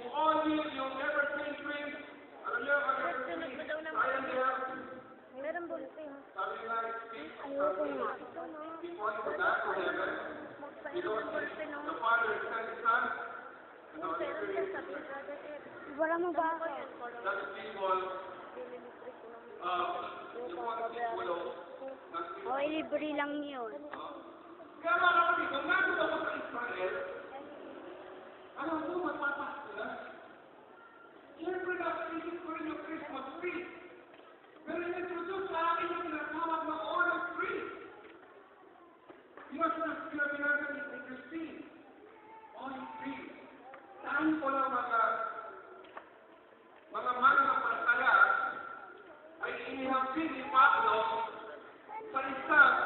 Yung only, yung evergreen tree, alam niyo, ang evergreen tree, sayang niya, Meron bulletin. sabi nga, it speaks of Ayoko something nga. before you go back to heaven, you. Don't see the Father send His Son, and the Holy Spirit Wala mo ba ako? That's symbol of yung mga simbolo ng O, libre lang yun. Kaya mga kapatid, nung nandun ako sa Israel, alam mo, magpapasko na. Siyempre, nakaisip ko rin yung Christmas tree. Pero in-introduce sa akin yung tinatawag na olive tree. Yun ang sinabi natin ni Christine. Olive tree. Saan ko lang mga mga mananampalataya ay inihapin ni Pablo sa isang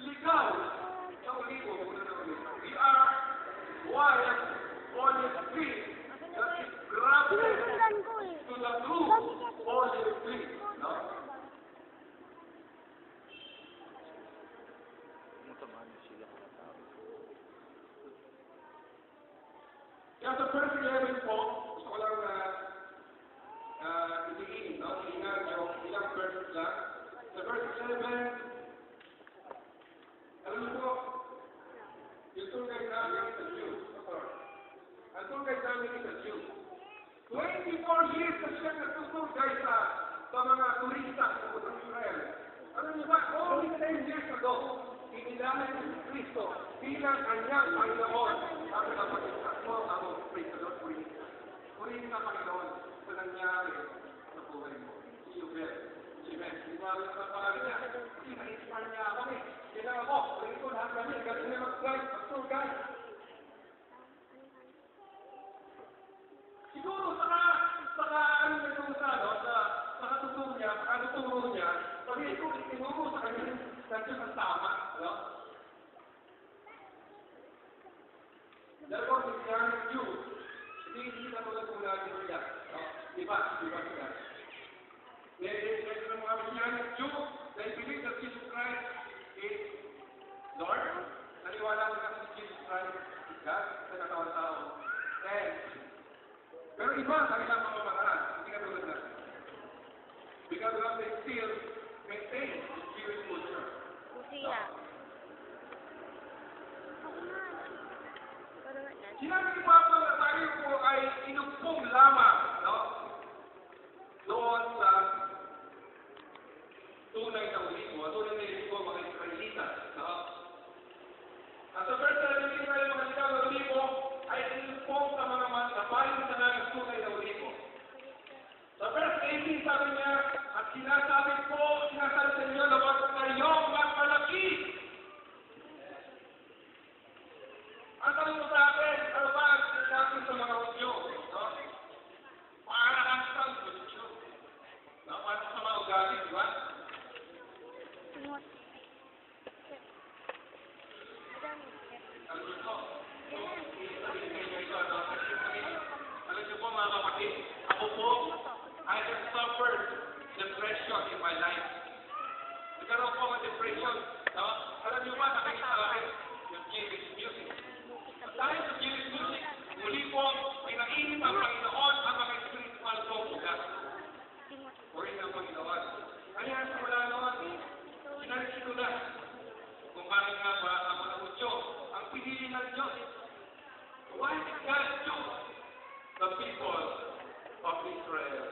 ligaw na ulibo. We are wild olive tree that is grafted Sinusundan ko eh. to the true olive tree. No? Kaya sa verse 11 po, gusto ko lang na uh, itingin, no? Tingnan yung ilang. Sa verse 11, alam niyo po, yung guide namin sa. Sorry. Ang namin sa Jew. 24 years na siya sa, sa mga turista sa Israel. Alam ba, only 10 years ago, ni Kristo bilang kanyang Panginoon ang napagkakot mo ako, praise the Lord, purihin ka. Purihin ka, Panginoon, sa nangyari sa buhay mo. Si Yubel, si Ben, di ba alam ang pangalan niya? Kasi na-inspire niya ako eh. Kailangan ko, purihin ko lahat kami, galing na mag-guide, mag-tour guide. Siguro saka saka ano na yung sa ano, sa sa katuturo niya, sa katuturo niya, pag ito tinuro sa kanya, nandiyan ang tama, ano? Dalawang Christianity Jews, hindi na tulad kung natin sila. No? Iba, iba sila. May may mga Christianity Jews, they believe that Jesus Christ is Lord. Naniwala ko na si Jesus Christ is God sa tao. And pero iba kanilang mga paraan, hindi ka tulad natin. Because of they still maintain the Jewish culture. Lucia. Ako na. Pero na. Sinabi ni Pablo na tayo po ay inumpong lamang, no? Doon sa tunay na ulipo, tunay na ulipo mga Israelita, no? At sa verse 17 Israel, mga ligaw na ulipo, ay inumpong sa mga nabayin sa ng tunay na ulipo. Sa verse 18, sabi niya, at sinasabi ko, sinasabi sa inyo wag kayong magmalaki. ginagawa ang mga Diyos. Ang pinili ng Diyos. Why did God choose the people of Israel?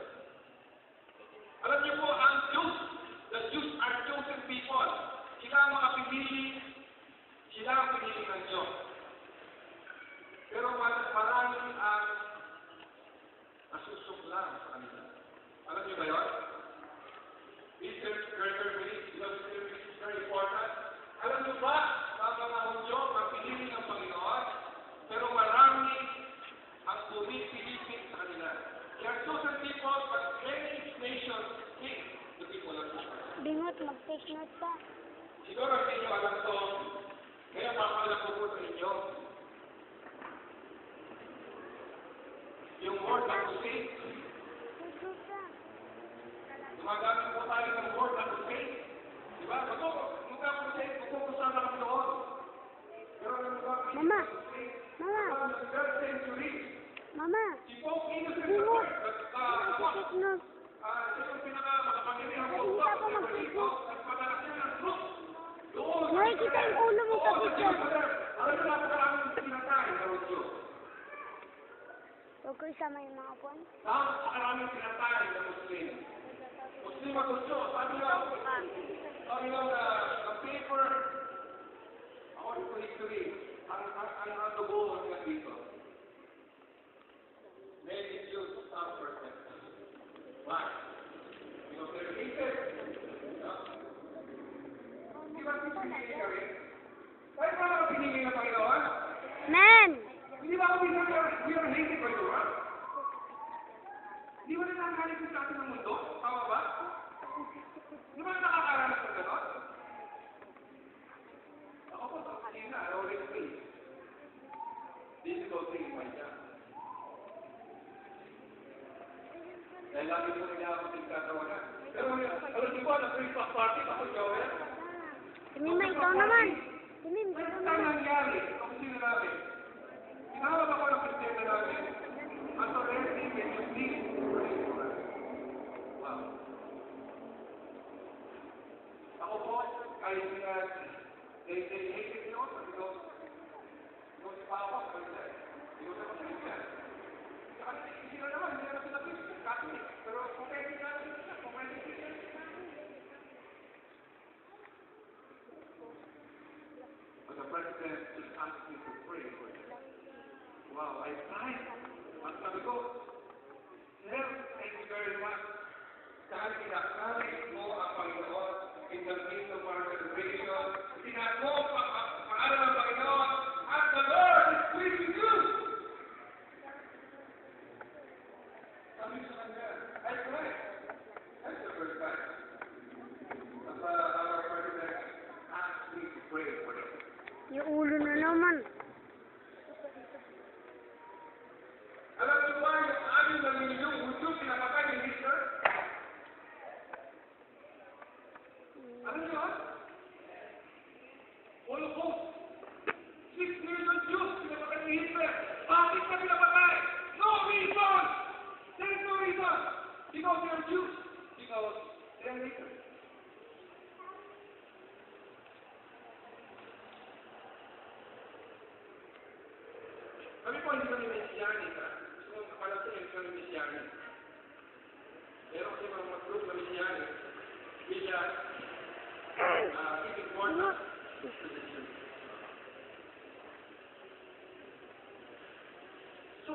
Alam niyo po, ang Jews, the Jews are chosen people. Sila ang mga pinili, sila ang pinili ng Diyos. Pero marami ang nasusuklan sa kanila. Alam niyo ba yun? Siguro hindi nyo alam to. Ngayon, papala ko po sa inyo. Tukoy sa may mga puwan. Saan sa karaming pinatay ng Muslim? Muslim ang gusto. Sabi lang, sabi lang na ang paper, ako ito history, ang, ang, ang, ang dugo ang nandito. Tumimba ikaw naman. Tumimba ikaw naman. Ang nangyari, ang sino namin. Inawag ako ng Kristiyano namin. At sa rin, hindi may hindi. Wow. Ako po, ay sinasin. They say, hey, hey, hey, hey, hey, hey, hey, hey, hey, hey, hey, hey, hey, hey, hey, hey, fact that it asks for them. Wow, I tried. Ang sabi ko, Sir, thank you very much. Dahil kinakala So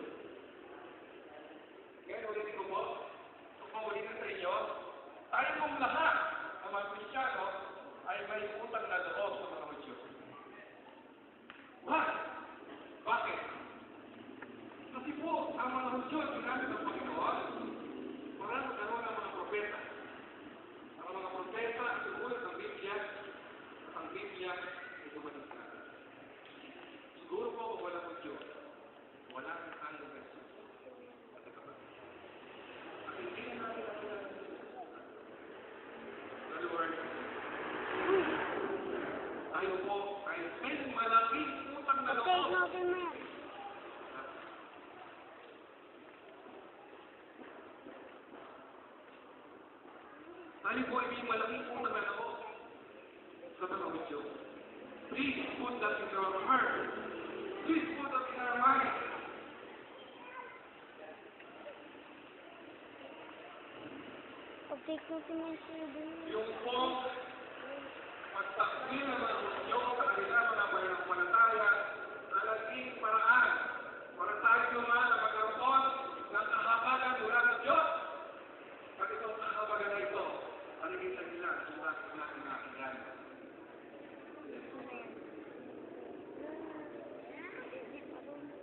Tayo po ay may malaking utang na loob sa panawid Diyos. Please put that in our heart. Please put that in our mind. Object natin yung sila Yung po, magsak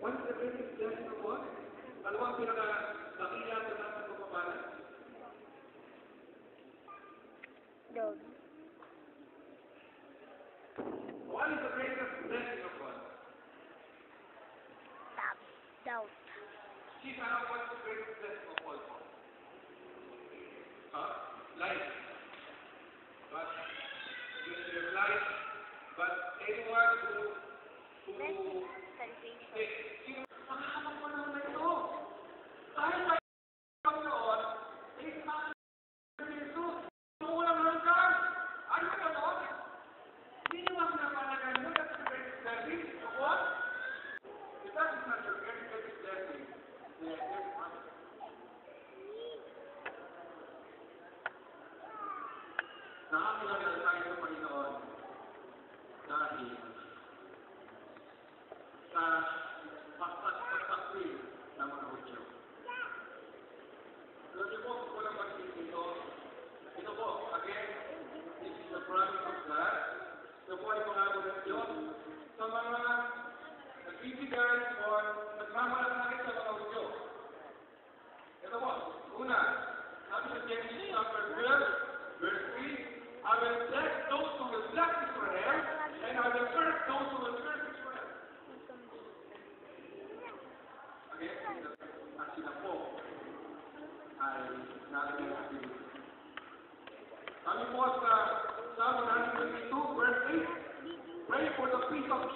Once the drink is just for what? Dalawang pinaka-nakila sa dapat magpapalan? What is the greatest blessing of one? Doubt. Doubt. She's out of para magpagpagpagpi ng mga Hudyo. Lalo po, po lang magpipito. Ito po, again, this is the promise of God. Ito po ay pangako ng sa mga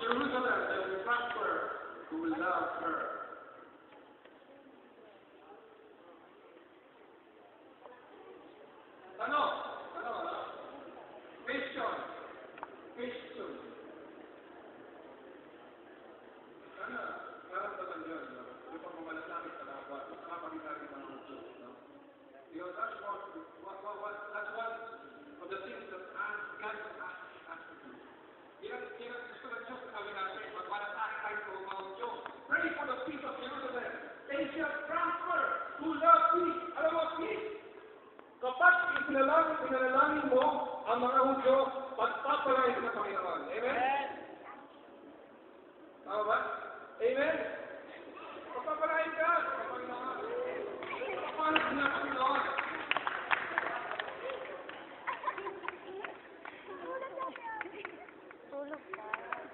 Jerusalem, the disciples who loved her. pinalangin, pinalangin mo ang mga Hudyo, pagpapalain ka ng Panginoon. Amen? Tama ba? Amen?